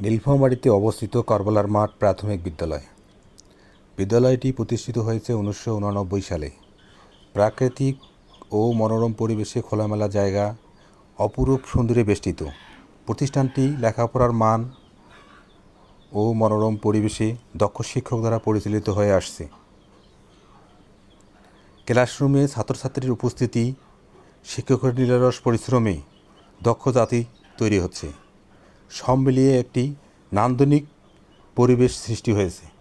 নীলফামারীতে অবস্থিত কারবালার মাঠ প্রাথমিক বিদ্যালয়। বিদ্যালয়টি প্রতিষ্ঠিত হয়েছে উনিশশো উননব্বই সালে। প্রাকৃতিক ও মনোরম পরিবেশে খোলামেলা জায়গা, অপরূপ সুন্দরে বেষ্টিত। প্রতিষ্ঠানটি লেখাপড়ার মান ও মনোরম পরিবেশে দক্ষ শিক্ষক দ্বারা পরিচালিত হয়ে আসছে। ক্লাসরুমে ছাত্রছাত্রীর উপস্থিতি, শিক্ষকের নিরলস পরিশ্রমে দক্ষ জাতি তৈরি হচ্ছে। সব মিলিয়ে একটি নান্দনিক পরিবেশ সৃষ্টি হয়েছে।